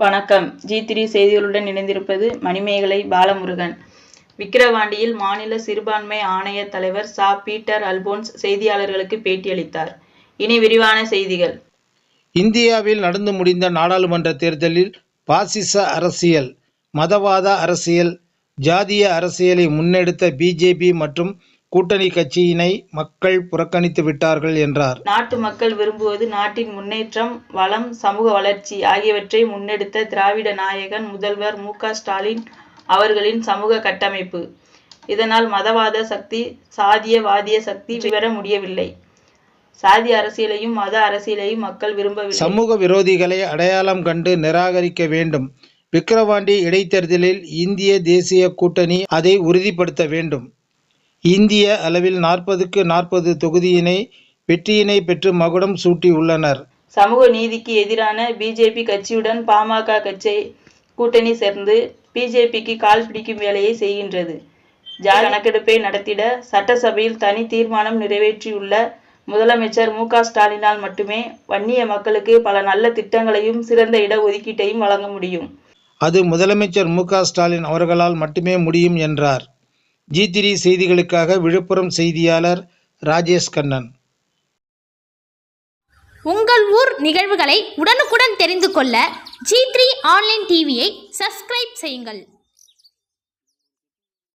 வணக்கம். G three செய்திகளுடன் இணைந்திருப்பது மணிமேகலை பாலமுருகன். விக்கிரவாண்டியில் மாநில சிறுபான்மை ஆணைய தலைவர் சா. பீட்டர் அல்போன்ஸ் செய்தியாளர்களுக்கு பேட்டியளித்தார். இனி விரிவான செய்திகள். இந்தியாவில் நடந்து முடிந்த நாடாளுமன்ற தேர்தலில் பாசிச அரசியல் மதவாத அரசியல் ஜாதிய அரசியலை முன்னெடுத்த பிஜேபி மற்றும் கூட்டணி கட்சியினை மக்கள் புறக்கணித்து விட்டார்கள் என்றார். நாட்டு மக்கள் விரும்புவது நாட்டின் முன்னேற்றம் வளம் சமூக வளர்ச்சி ஆகியவற்றை முன்னெடுத்த திராவிட நாயகன் முதல்வர் மு க ஸ்டாலின் அவர்களின் சமூக கட்டமைப்பு. இதனால் மதவாத சக்தி சாதிய வாதிய சக்தி பெற முடியவில்லை. சாதி அரசியலையும் மத அரசியலையும் மக்கள் விரும்பவில்லை. சமூக விரோதிகளை அடையாளம் கண்டு நிராகரிக்க வேண்டும். விக்கிரவாண்டி இடைத்தேர்தலில் இந்திய தேசிய கூட்டணி அதை உறுதிப்படுத்த வேண்டும். இந்திய அளவில் நாற்பதுக்கு நாற்பது தொகுதியினை வெற்றியினை பெற்று மகுடம் சூட்டியுள்ளனர் சமூக நீதிக்கு எதிரான பிஜேபி கட்சியுடன் பாமக கட்சி கூட்டணி சேர்ந்து பிஜேபிக்கு கால் பிடிக்கும் வேலையை செய்கின்றது. ஜாதி கணக்கெடுப்பை நடத்திட சட்டசபையில் தனி தீர்மானம் நிறைவேற்றியுள்ள முதலமைச்சர் மு ஸ்டாலினால் மட்டுமே வன்னிய மக்களுக்கு பல நல்ல திட்டங்களையும் சிறந்த இடஒதுக்கீட்டையும் வழங்க முடியும். அது முதலமைச்சர் மு ஸ்டாலின் அவர்களால் மட்டுமே முடியும் என்றார். ஜி த்ரீ செய்திகளுக்காக விழுப்புரம் செய்தியாளர் ராஜேஷ் கண்ணன். உங்கள் ஊர் நிகழ்வுகளை உடனுக்குடன் தெரிந்து கொள்ள ஜி த்ரீ ஆன்லைன் டிவியை சப்ஸ்கிரைப் செய்யுங்கள்.